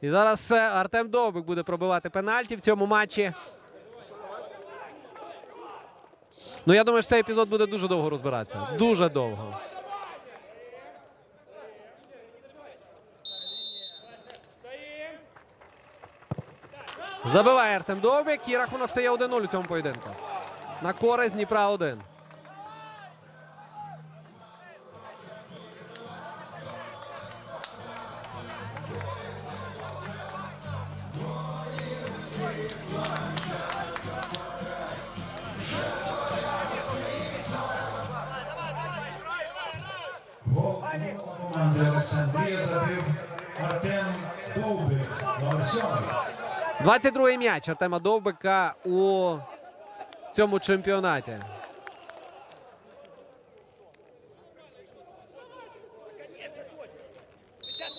І зараз е, Артем Довбик буде пробивати пенальті в цьому матчі. Ну, я думаю, що цей епізод буде дуже довго розбиратися. Дуже довго. Забиває Артем Довбик і рахунок стає 1-0 у цьому поєдинку. На користь Дніпра 1. Гол команди Олександрія Артем 22-й м'яч Артема Довбика у цьому чемпіонаті. Сейчас.